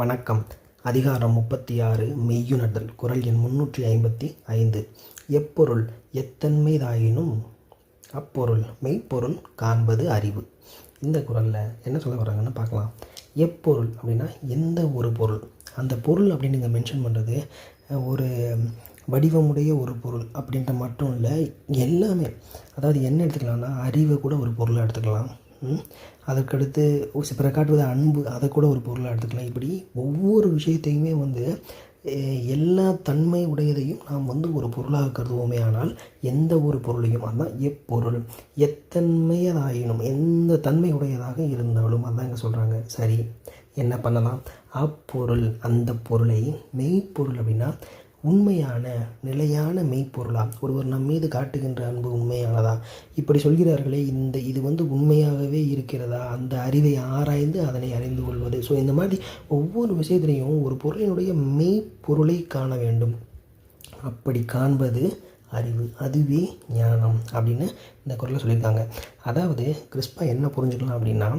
வணக்கம். அதிகாரம் முப்பத்தி ஆறு மெய்யுணர்தல் குரல் எண் முன்னூற்றி ஐம்பத்தி ஐந்து. எப்பொருள் எத்தன்மைதாயினும் அப்பொருள் மெய்ப்பொருள் காண்பது அறிவு. இந்த குரலில் என்ன சொல்ல வர்றாங்கன்னு பார்க்கலாம். எப்பொருள் அப்படின்னா எந்த ஒரு பொருள். அந்த பொருள் அப்படின்னு நீங்கள் மென்ஷன் பண்ணுறது ஒரு வடிவமுடைய ஒரு பொருள் அப்படின்ற மட்டும் இல்லை எல்லாமே. அதாவது என்ன எடுத்துக்கலாம்னா அறிவை கூட ஒரு பொருளாக எடுத்துக்கலாம். அதற்கடுத்து ஒரு பிற காட்டுவது அன்பு அதை கூட ஒரு பொருளாக எடுத்துக்கலாம். இப்படி ஒவ்வொரு விஷயத்தையுமே வந்து எல்லா தன்மை உடையதையும் நாம் வந்து ஒரு பொருளாக கருதுவோமே ஆனால் எந்த ஒரு பொருளையும் அதுதான் எப்பொருள். எத்தன்மையதாயினும் எந்த தன்மை உடையதாக இருந்தாலும் அதான் இங்கே சொல்கிறாங்க சரி என்ன பண்ணலாம்? அப்பொருள். அந்த பொருளை மெய்ப்பொருள் அப்படின்னா உண்மையான நிலையான மெய்ப்பொருளா? ஒருவர் நம் மீது காட்டுகின்ற அன்பு உண்மையானதா? இப்படி சொல்கிறார்களே இந்த இது வந்து உண்மையாகவே இருக்கிறதா? அந்த அறிவை ஆராய்ந்து அதனை அறிந்து கொள்வது. ஸோ இந்த மாதிரி ஒவ்வொரு விஷயத்திலையும் ஒரு பொருளினுடைய மெய்ப்பொருளை காண வேண்டும். அப்படி காண்பது அறிவு அதுவே ஞானம் அப்படின்னு இந்த குரலை சொல்லியிருக்காங்க. அதாவது கிறிஸ்பா என்ன புரிஞ்சுக்கலாம் அப்படின்னா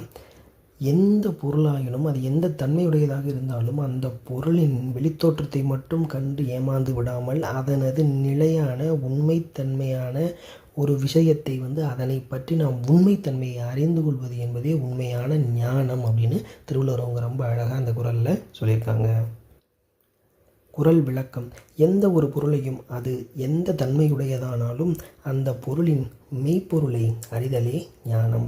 எந்த பொருளாயினும் அது எந்த தன்மையுடையதாக இருந்தாலும் அந்த பொருளின் வெளித்தோற்றத்தை மட்டும் கண்டு ஏமாந்து விடாமல் அதனது நிலையான உண்மைத்தன்மையான ஒரு விஷயத்தை வந்து அதனை பற்றி நாம் உண்மைத்தன்மையை அறிந்து கொள்வது என்பதே உண்மையான ஞானம் அப்படின்னு திருவள்ளுவர் அவங்க ரொம்ப அழகாக அந்த குரலில் சொல்லியிருக்காங்க. குரல் விளக்கம். எந்த ஒரு பொருளையும் அது எந்த தன்மையுடையதானாலும் அந்த பொருளின் மெய்ப்பொருளை அறிதலே ஞானம்.